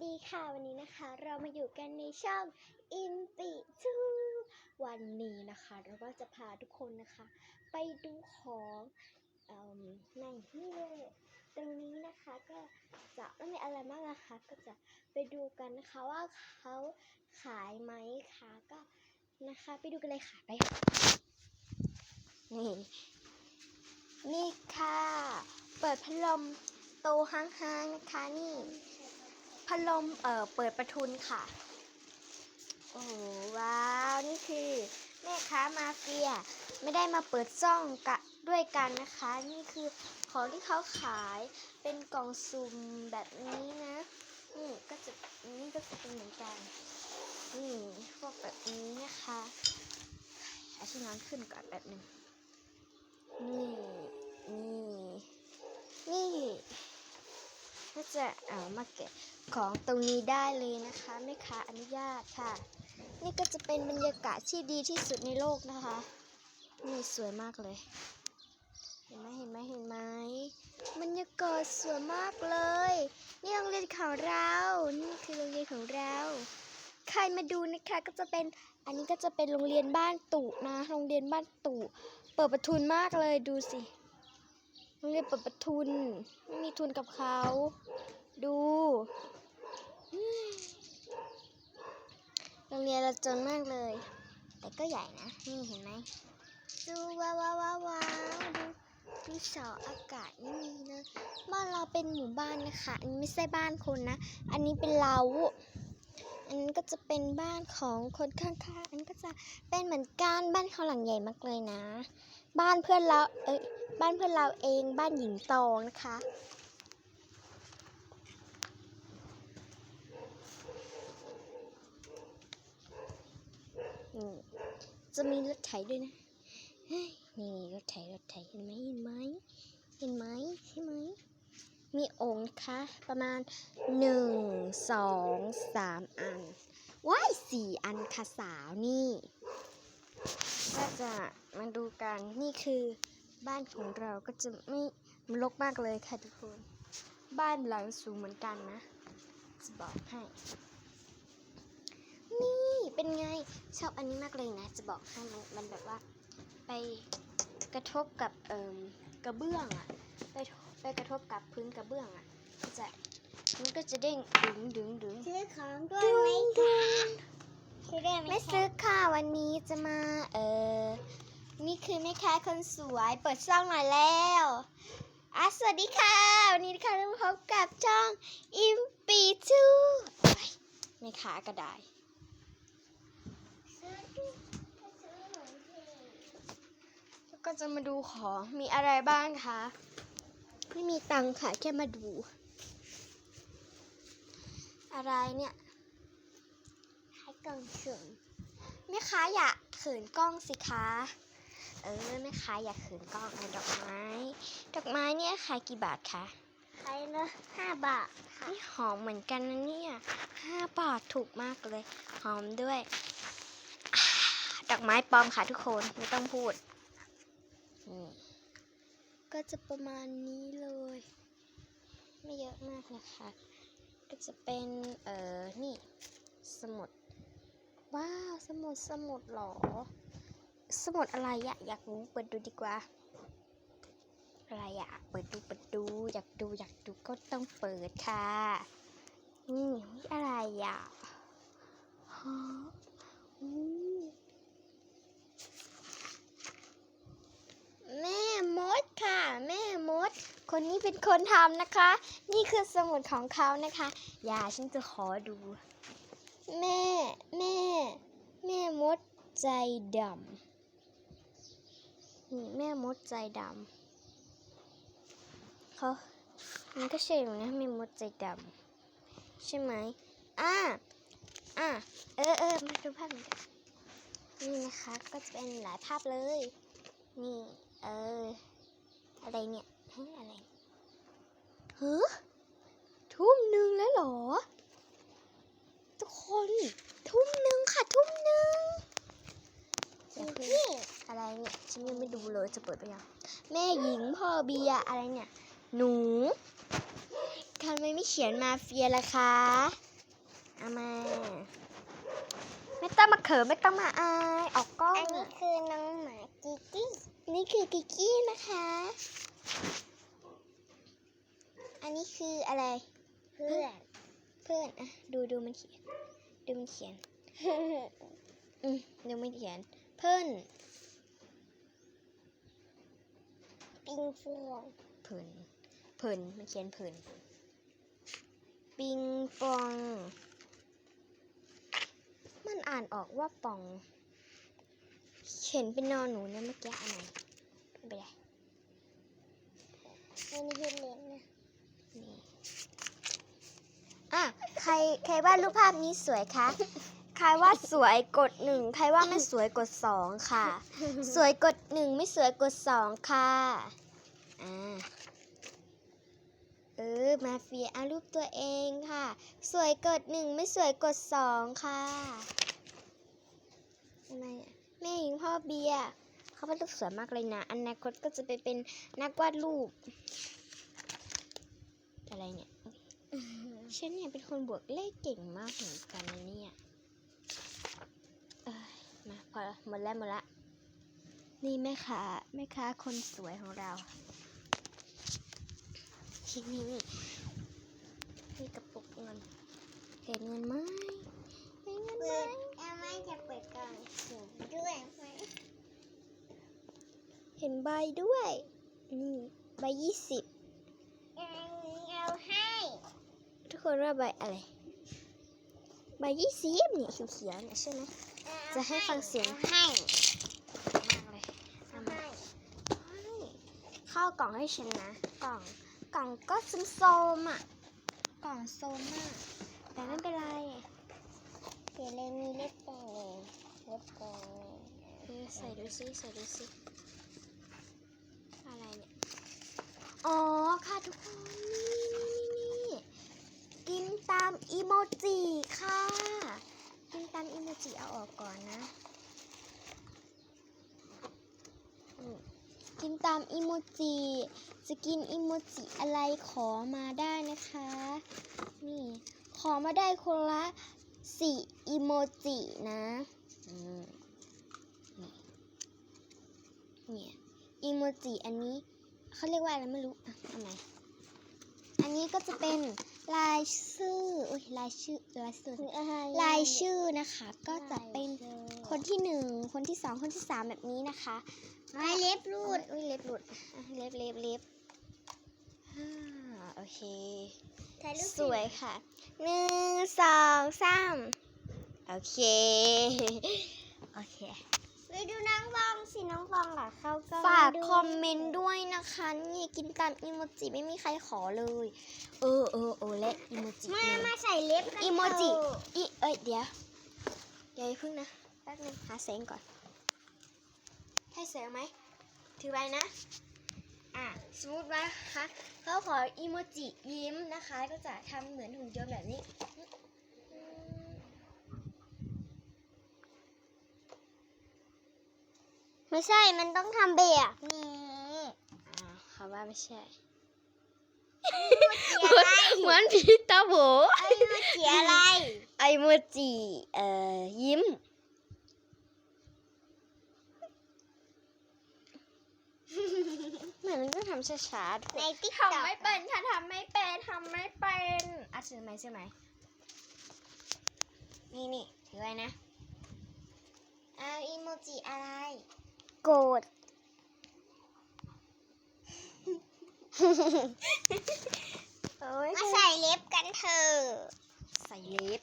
ดีค่ะวันนี้นะคะ เรามาอยู่กันในช่องอิมปิทูวันนี้นะคะเราก็จะพาทุกคนนะคะ ไปดูของอในนี่เลยตรงนี้นะคะก็จะไม่มีอะไรมากนะคะ ก็จะไปดูกันนะคะว่าเขาขายไหมคะก็นะคะไปดูกันเลยค่ะไปะนี่นี่ค่ะ เปิดพัดลมโตห้างๆนะคะนี่ พัดลมเอ่อเปิดประทุนค่ะ โอ้โหว้าวนี่คือแม่ค้ามาเฟีย ไม่ได้มาเปิดซ่องกะด้วยกันนะคะ นี่คือของที่เขาขายเป็นกล่องซุ่มแบบนี้นะนี่ก็จะนี่ก็จะเป็นเหมือนกันนี่พวกแบบนี้นะคะอาชิ้นนั้นขึ้นก่อนแบบหนึ่งนี่นี่นี่ ก็จะเอามาเก็บของตรงนี้ได้เลยนะคะแม่ค้าอนุญาตค่ะ นี่ก็จะเป็นบรรยากาศที่ดีที่สุดในโลกนะคะนี่สวยมากเลย เห็นไหมเห็นไหมเห็นไหมบรรยากาศสวยมากเลย นี่โรงเรียนของเรา นี่คือโรงเรียนของเรา ใครมาดูนะคะก็จะเป็นอันนี้ก็จะเป็นโรงเรียนบ้านตู่นะ โรงเรียนบ้านตู่ เปิดประทุนมากเลยดูสิ โรงเรียนเปิดประทุน ไม่มีทุนกับเขา ดูโรงเรียนเราจนมากเลย แต่ก็ใหญ่นะ นี่เห็นไหมดูว้าวว้าวว้าวดูดูเสาอากาศนี่มีนะบ้านเราเป็นหมู่บ้านนะคะ อันนี้ไม่ใช่บ้านคนนะ อันนี้เป็นเราอันนั้นก็จะเป็นบ้านของคนข้างๆ อันนก็จะเป็นเหมือนกันบ้านเขาหลังใหญ่มากเลยนะ บ้านเพื่อนเราเอ้ยบ้านเพื่อนเราเองบ้านหญิงตองนะคะ จะมีรถไถด้วยนะนี่รถไถรถไถเห็นไหมเห็นไหมเห็นไหมใช่ไหมมีองค์นะคะประมาณหนึ่งสองสามอันว้ายสี่อันค่ะสาวนี่ ก็จะมาดูกันนี่คือบ้านของเราก็จะไม่มันรกมากเลยค่ะทุกคน บ้านหลังสูงเหมือนกันนะ จะบอกให้ นี่เป็นไงชอบอันนี้มากเลยนะ จะบอกให้มันมันแบบว่า ไปกระทบกับเอ่มกระเบื้องอะไปไปกระทบกับพื้นกระเบื้องอะก็จะมันก็จะเด้งดึงดึงดึงซื้อของด้วยไหมคะ ซื้อได้ไหมไม่ซื้อค่ะวันนี้จะมา เออนี่คือแม่ค้าคนสวยเปิดช่องหน่อยแล้วอะสวัสดีค่ะ วันนี้นะคะเราพบกับช่องอิมปีทูแม่ค้าก็ได้ซื้อดิซื้อหนูสิแล้วก็จะมาดูของมีอะไรบ้างคะไม่มีตังค์ค่ะแค่มาดู อะไรเนี่ยขาย กล่องสุ่มแม่ค้าอย่าเขินกล้องสิคะเออแม่ค้าอย่าเขินกล้องเอาดอกไม้ ดอกไม้เนี่ยขายกี่บาทคะขายละห้าบาทค่ะนี่หอมเหมือนกันนะเนี่ยห้าบาทถูกมากเลย หอมด้วยอ่าดอกไม้ปลอมค่ะทุกคนไม่ต้องพูดนี่ก็จะประมาณนี้เลย ไม่เยอะมากนะคะ ก็จะเป็นเอ่อนี่สมุด ว้าว สมุด สมุดหรอ สมุดอะไรอะอยากรู้เปิดดูดีกว่า อะไรอะเปิดดู เปิดดู อยากดู อยากดู ก็ต้องเปิดค่ะ นี่อะไรอะฮะอู้แม่มดค่ะ แม่มด คนนี้เป็นคนทำนะคะ นี่คือสมุดของเขานะคะ อย่าฉันจะขอดู แม่แม่ แม่มดใจดำนี่แม่มดใจดำเขามันก็ใช่อยู่นะแม่มดใจดำใช่ไหมอ่าอ่าเออเออมาดูภาพนี้กันนี่นะคะก็จะเป็นหลายภาพเลย นี่ เออ อะไรเนี่ยอะไรเฮ้อทุ่มหนึ่งแล้วเหรอ ทุกคน ทุ่มหนึ่งค่ะ ทุ่มหนึ่งอย่าเพิ่ง พี่ อะไรเนี่ย ฉันยังไม่ดูเลยจะ เปิดไปยังแม่หญิงพ่อเบียร์อะไรเนี่ย หนูทำไมไม่เขียนมาเฟียล่ะคะเอามา ไม่ต้องมาเขินไม่ต้องมาอาย ออกกล้องอันนี้คือน้องหมากิกกี้ นี่คือกิกกี้นะคะ อันนี้คืออะไร เพื่อน เพื่อนอะดูดูมันเขียน ดูมันเขียน อืมดูมันเขียน เพื่อน ปิงฟองเพิ่นเพิ่นมันเขียนเพิ่นปิงปอง มันอ่านออกว่าปอง เขียนเป็นนอนหนูเนี่ยเมื่อกี้อะไรไม่เป็นไรอันนี้คือเล็บนะนี่อะใครใครวาดรูปภาพนี้สวยคะ ใครวาดสวยกดหนึ่ง ใครว่าไม่สวยกดสองค่ะ สวยกดหนึ่งไม่สวยกดสองค่ะ อ่าเออ มาเฟียเอารูปตัวเองค่ะ สวยกดหนึ่งไม่สวยกดสองค่ะทำไมอะแม่หญิงพ่อเบียร์เขาวาดรูปสวยมากเลยนะอนาคตก็จะไปเป็นนักวาดรูป อะไรเนี่ยฉันเนี่ยเป็นคนบวกเลขเก่งมากเหมือนกันนะเนี่ยเอ้ยมาพอละหมดแล้วหมดละ นี่แม่ค้าแม่ค้าคนสวยของเรา ทีนี้นี่กระปุกเงินเห็นเงินไหมเห็นเงินไหมเปิดแอมไม่จะเปิดกล่องสุ่มด้วยไหมเห็นใบด้วย นี่ใบยี่สิบอันนี้เอาให้ ทุกคนว่าใบอะไร ใบยี่สิบเนี่ยเขียวๆเนี่ยใช่ไหมจะให้ฟังเสียงให้มากเลยเอามาให้เข้ากล่องให้ฉันนะ กล่อง กล่องก็ซึมโซมๆอะ กล่องโซมมากแต่ไม่เป็นไรเดี๋ยวเลยมีเล็บแดงเล็บแดงเออใส่ดูซิใส่ดูซิอะไรเนี่ย อ๋อค่ะทุกคนนี่นี่นี่กินตามอีโมจิค่ะ กินตามอีโมจิเอาออกก่อนนะอืมกินตามอีโมจิจะ กินอีโมจิอะไรขอมาได้นะคะ นี่ขอมาได้คนละสี่อีโมจินะอืมนี่เนี่ยอีโมจิอันนี้เขาเรียกว่าอะไรไม่รู้อะทำไมอันนี้ก็จะเป็นลายชื่ออุ้ยลายชื่อลายชื่อคืออะไรลายชื่อนะคะ ก็จะเป็นคนที่หนึ่งคนที่สองคนที่สามแบบนี้นะคะไม่เล็บรูดอุ้ยเล็บหลุดอะเล็บเล็บเล็บอ่า โอเคถ่ายรูปสวยค่ะหนึ่งสองสามโอเค โอเคไปดูน้องฟองสิน้องฟองอะเขาก็ฝากดูคอมเมนต์ด้วยนะคะนี่กินตามอีโมจิไม่มีใครขอเลย เออเออเออและอีโมจิมาเนี่ยมาใส่เล็บกันอีโมจิเถอะอีเอ้ยเดี๋ยวเดี๋ยวอย่าเพึ่งนะแป๊บนึงหาแสงก่อนให้แสงไหมถือไว้นะ อะสมมติว่าคะเขาขออีโมจิยิ้มนะคะ ก็จะทำเหมือนหุ่นยนต์แบบนี้ ไม่ใช่ มันต้องทำแบบนี้อ่าเขาว่าไม่ใช่เขียนอะไรเหมือนพีตาโบไอ้มาเขียนอะไร ไอโมจิเอ่อยิ้ม เหมือนมันต้องทำช้าๆทุกคในนติ๊กทำไม่เป็นค่ะทำไม่เป็นทำไม่เป็นอะซื้อไหมซื้อไหมนี่นี่ถือไว้นะเอาอีโมจิอะไร โกรธ โอ้ยมาใส่เล็บกันเถอะ ใส่เล็บ